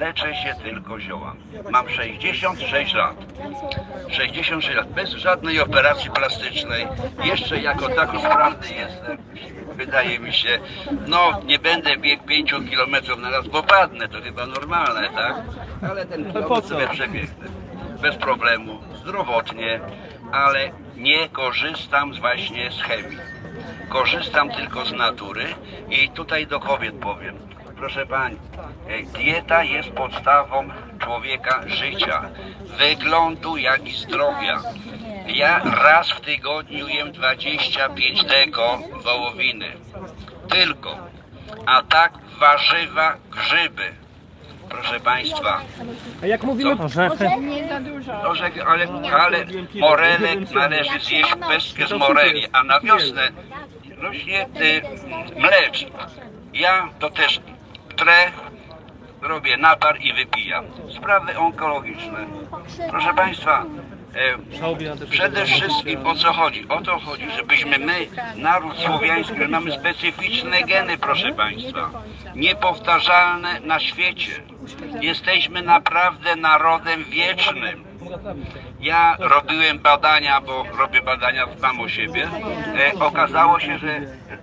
leczę się tylko ziołami. Mam 66 lat. 66 lat, bez żadnej operacji plastycznej. Jeszcze jako tako sprawny jestem. Wydaje mi się, no nie będę biegł 5 km na raz, bo padnę, to chyba normalne, tak? Ale ten kilometr sobie przebiegnę. Bez problemu, zdrowotnie, ale nie korzystam właśnie z chemii. Korzystam tylko z natury i tutaj do kobiet powiem. Proszę pani, e, dieta jest podstawą człowieka życia, wyglądu jak i zdrowia. Ja raz w tygodniu jem 25 deko wołowiny. Tylko. A tak warzywa, grzyby. Proszę Państwa, A jak mówimy orzechy, Proszę, ale, ale morelek należy zjeść pestkę z moreli, a na wiosnę rośnie y, mleczna. Ja to też trę, robię napar i wypijam. Sprawy onkologiczne. Proszę Państwa, przede wszystkim o co chodzi? O to chodzi, żebyśmy my, naród słowiański, mamy specyficzne geny, proszę Państwa. Niepowtarzalne na świecie. Jesteśmy naprawdę narodem wiecznym. Ja robiłem badania, bo robię badania sam o siebie. E, okazało się, że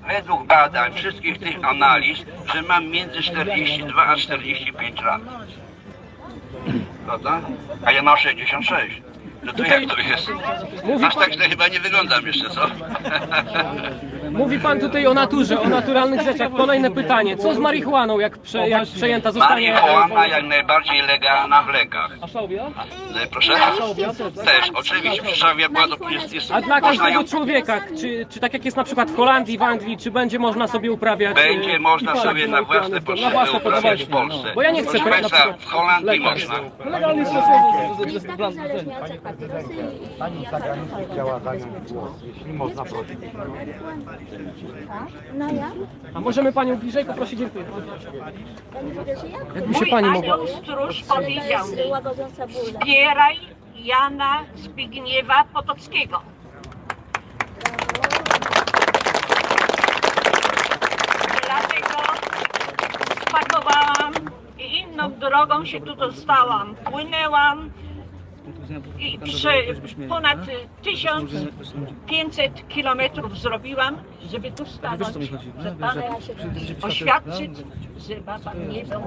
według badań, wszystkich tych analiz, że mam między 42 a 45 lat. Prawda? A ja mam 66. No to jak to jest? Aż tak źle chyba nie wyglądam jeszcze, co? mówi pan tutaj o naturze, o naturalnych rzeczach. Kolejne pytanie. Co z marihuaną, jak, prze, jak przejęta zostanie... Marihuana jak najbardziej legalna w lekach. A szałwia? E, Proszę? Też, oczywiście. Była to jest, jest A dla można każdego ją człowieka, czy, czy tak jak jest na przykład w Holandii, w Anglii, czy będzie można sobie uprawiać... Będzie e, można i palić sobie na własne marihuanę? potrzeby Na własne uprawiać potrzeby. w Polsce. Bo ja nie chcę Proszę na Państwa, przykład w Holandii lekarz. można. Jest tak papierosy i, i alkohol. głos, jeśli można prosić. No ja? A możemy panią bliżej poprosić? Dziękuję. Się? Jakby się pani mogła... Anioł stróż To powiedział jest mi, łagodząca bóle. zbieraj Jana Zbigniewa Potockiego. Dlatego spakowałam i inną drogą się tu dostałam. Płynęłam i prze, ponad 1500 kilometrów zrobiłam, żeby tu stanąć przed Panem, oświadczyć, że baba nie był.